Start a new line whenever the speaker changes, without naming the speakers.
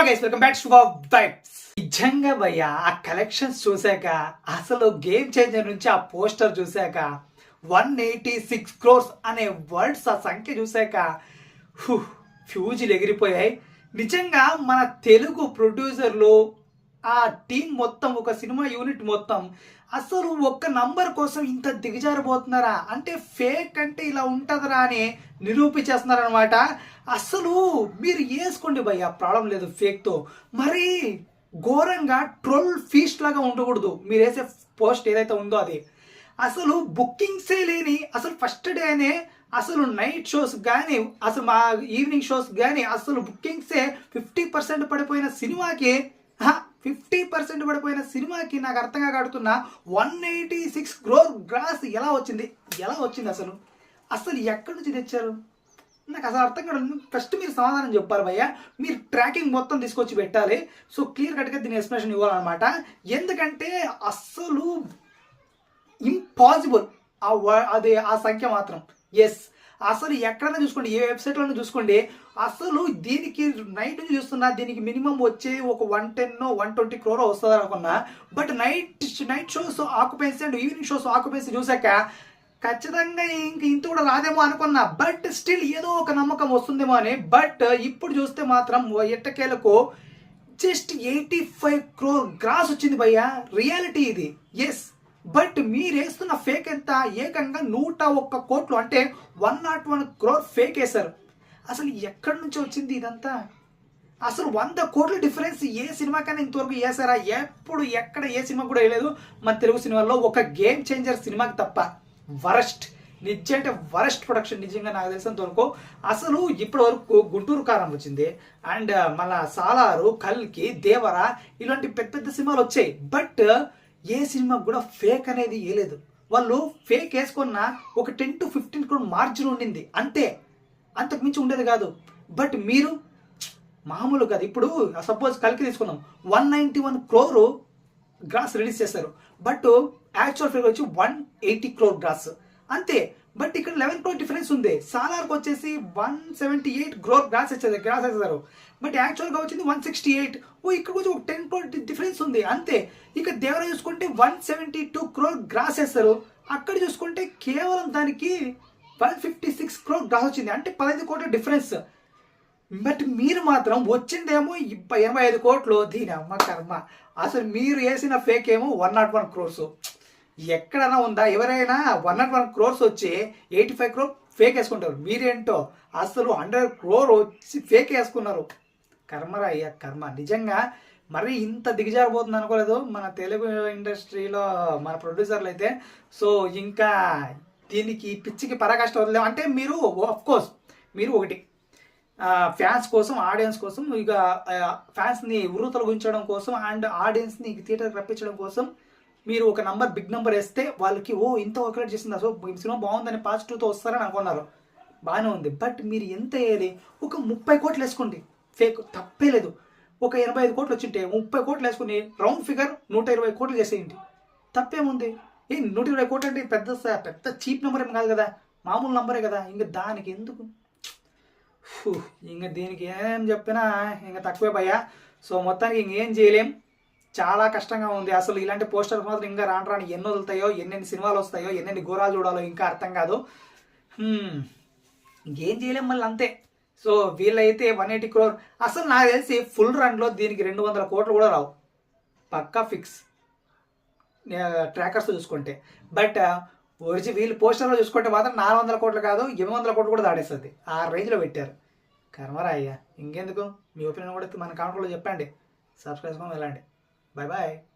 Hello guys welcome back to Vibes నిజంగా భయ్య ఆ కలెక్షన్స్ చూశాక అసలు గేమ్ చేంజర్ నుంచి ఆ పోస్టర్ చూశాక వన్ ఎయిటీ సిక్స్ క్రోర్స్ అనే వర్డ్స్ ఆ సంఖ్య చూశాక ఫ్యూజులు ఎగిరిపోయాయి. నిజంగా మన తెలుగు ప్రొడ్యూసర్లు ఆ టీం మొత్తం ఒక సినిమా యూనిట్ మొత్తం అసలు ఒక్క నంబర్ కోసం ఇంత దిగజారిపోతున్నారా? అంటే ఫేక్ అంటే ఇలా ఉంటుందిరా అని నిరూపించేస్తున్నారనమాట అసలు మీరు వేసుకోండి భయ్య ప్రాబ్లం లేదు ఫేక్తో. మరి ఘోరంగా ట్రోల్ ఫీస్ట్ లాగా ఉండకూడదు. మీరు వేసే పోస్ట్ ఏదైతే ఉందో అది. అసలు బుకింగ్సే లేని అసలు ఫస్ట్ డేనే అసలు నైట్ షోస్ కానీ అసలు మా ఈవినింగ్ షోస్ కానీ అసలు బుకింగ్సే ఫిఫ్టీ పర్సెంట్ పడిపోయిన సినిమాకి ఫిఫ్టీ పర్సెంట్ పడిపోయిన సినిమాకి నాకు అర్థంగా కడుతున్న one eighty six crore gross ఎలా వచ్చింది? ఎలా వచ్చింది అసలు? అసలు ఎక్కడి నుంచి తెచ్చారు? నాకు అసలు అర్థం కాదు ఫస్ట్ మీరు సమాధానం చెప్పాలి భయ్య. మీరు ట్రాకింగ్ మొత్తం తీసుకొచ్చి పెట్టాలి. సో క్లియర్ కట్గా దీని ఎక్స్ప్లెనేషన్ ఇవ్వాలన్నమాట. ఎందుకంటే అస్సలు ఇంపాసిబుల్ ఆ వ- అది ఆ సంఖ్య మాత్రం. ఎస్ అసలు ఎక్కడైనా చూసుకోండి ఏ వెబ్సైట్లోనే చూసుకోండి అసలు దీనికి నైట్ నుంచి చూస్తున్నా దీనికి మినిమం వచ్చే ఒక one ten one twenty crore వస్తుంది అనుకున్నా but night night shows occupancy and evening shows occupancy చూసాక ఖచ్చితంగా ఇంక ఇంత కూడా రాదేమో అనుకున్నా బట్ స్టిల్ ఏదో ఒక నమ్మకం వస్తుందేమో అని బట్ ఇప్పుడు చూస్తే మాత్రం ఎట్టకేలకు just eighty five crore gross వచ్చింది భయ్యా. రియాలిటీ ఇది. ఎస్ బట్ మీరేస్తున్న ఫేక్ ఎంత? ఏకంగా నూట ఒక్క కోట్లు అంటే one nought one crore fake వేశారు అసలు ఎక్కడి నుంచి వచ్చింది ఇదంతా? అసలు వంద కోట్ల డిఫరెన్స్ ఏ సినిమాకైనా ఇంతవరకు వేసారా ఎప్పుడు ఎక్కడ ఏ సినిమా కూడా వేయలేదు. మన తెలుగు సినిమాల్లో ఒక గేమ్ చేంజర్ సినిమాకి తప్ప. వరస్ట్ నిజం అంటే వరస్ట్ ప్రొడక్షన్ నిజంగా నాకు తెలిసినంత వరకు అసలు ఇప్పటి వరకు గుంటూరు కారం వచ్చింది. అండ్ మన సాలారు కల్కి దేవర ఇలాంటి పెద్ద పెద్ద సినిమాలు వచ్చాయి. బట్ ఏ సినిమా కూడా ఫేక్ అనేది వేయలేదు వాళ్ళు ఫేక్ వేసుకున్న ఒక ten to fifteen crore margin ఉండింది. అంతే. అంతకు మించి ఉండేది కాదు. బట్ మీరు మామూలు కాదు. ఇప్పుడు సపోజ్ కలికి తీసుకుందాం. One ninety one crore gross release చేశారు. బట్ యాక్చువల్ ఫిగర్ వచ్చి వన్ ఎయిటీ క్రోర్ గ్రాస్ అంతే. బట్ ఇక్కడ లెవెన్ క్రోర్ డిఫరెన్స్ ఉంది. సాలార్కి వచ్చేసి one seventy eight crore gross వచ్చేది గ్రాస్ వేసేసారు బట్ యాక్చువల్గా వచ్చింది వన్ సిక్స్టీ ఎయిట్ ఓ ఇక్కడ కొంచెం ఒక టెన్ క్రోర్ డిఫరెన్స్ ఉంది. అంతే. ఇక దేవర చూసుకుంటే one seventy two crore gross వేస్తారు. అక్కడ చూసుకుంటే కేవలం దానికి one fifty six crore gross వచ్చింది. అంటే పదహైదు కోట్ల డిఫరెన్స్ బట్ మీరు మాత్రం వచ్చిందేమో ఇబ్బ ఎనభై ఐదు కోట్లు. దీని అమ్మ కర్మ. అసలు మీరు వేసిన ఫేక్ ఏమో వన్ నాట్ వన్ క్రోర్స్ ఎక్కడైనా ఉందా? ఎవరైనా వన్ నాట్ వన్ క్రోర్స్ వచ్చి ఎయిటీ ఫైవ్ క్రోర్ ఫేక్ వేసుకుంటారు. మీరేంటో? అసలు హండ్రెడ్ క్రోర్ వచ్చి ఫేక్ వేసుకున్నారు. కర్మరా అయ్యా కర్మ. నిజంగా మరి ఇంత దిగజారిపోతుంది అనుకోలేదు. మన తెలుగు ఇండస్ట్రీలో మన ప్రొడ్యూసర్లు అయితే. సో ఇంకా దీనికి పిచ్చికి పరాకాష్ట వదిలేం. అంటే మీరు ఆఫ్ కోర్స్ మీరు ఒకటి. ఫ్యాన్స్ కోసం ఆడియన్స్ కోసం ఇక ఫ్యాన్స్ని ఉర్రు గుంచడం కోసం అండ్ ఆడియన్స్ని థియేటర్ రప్పించడం కోసం మీరు ఒక నంబర్ బిగ్ నెంబర్ వేస్తే వాళ్ళకి ఓ ఇంత వర్కౌట్ చేసింది సో సినిమా బాగుందని పాజిటివ్తో వస్తారని అనుకున్నారు. బాగానే ఉంది. బట్ మీరు ఎంత వేయాలి ఒక ముప్పై కోట్లు వేసుకోండి. ఫేక్ తప్పే లేదు. ఒక ఎనభై ఐదు కోట్లు వచ్చింటే ముప్పై కోట్లు వేసుకుని రౌండ్ ఫిగర్ నూట ఇరవై కోట్లు చేసేయండి. తప్పేముంది ఏ నూట ఇరవై కోట్లు అంటే పెద్ద పెద్ద చీప్ నెంబర్ ఏం కాదు కదా. మామూలు నంబరే కదా. ఇంకా దానికి ఎందుకు? ఇంకా ఇంక దీనికి ఏం చెప్పినా ఇంకా తక్కువే భయ్యా. సో మొత్తానికి ఇంకేం చేయలేం. చాలా కష్టంగా ఉంది. అసలు ఇలాంటి పోస్టర్ మాత్రం ఇంకా రాను రాని ఎన్ని వదులుతాయో ఎన్నెన్ని సినిమాలు వస్తాయో ఎన్నెన్ని ఘోరాలు చూడాలో ఇంకా అర్థం కాదు. ఇంకేం చేయలేం మళ్ళీ అంతే. సో వీళ్ళైతే వన్ ఎయిటీ క్రోర్. అసలు నాకు తెలిసి ఫుల్ రన్లో దీనికి రెండు వందల కోట్లు కూడా రావు. పక్కా ఫిక్స్. ట్రాకర్స్ చూసుకుంటే. బట్ ఒరిజి వీళ్ళు పోస్టర్లో చూసుకుంటే మాత్రం నాలుగు వందల కోట్లు కాదు ఎనిమిది వందల కోట్లు కూడా దాడేస్తుంది ఆ రేంజ్లో పెట్టారు. కర్మరా అయ్యా. ఇంకెందుకు? మీ ఒపీనియన్ కూడా మన కామెంట్లో చెప్పండి. సబ్స్క్రైబ్ వెళ్ళండి. 拜拜。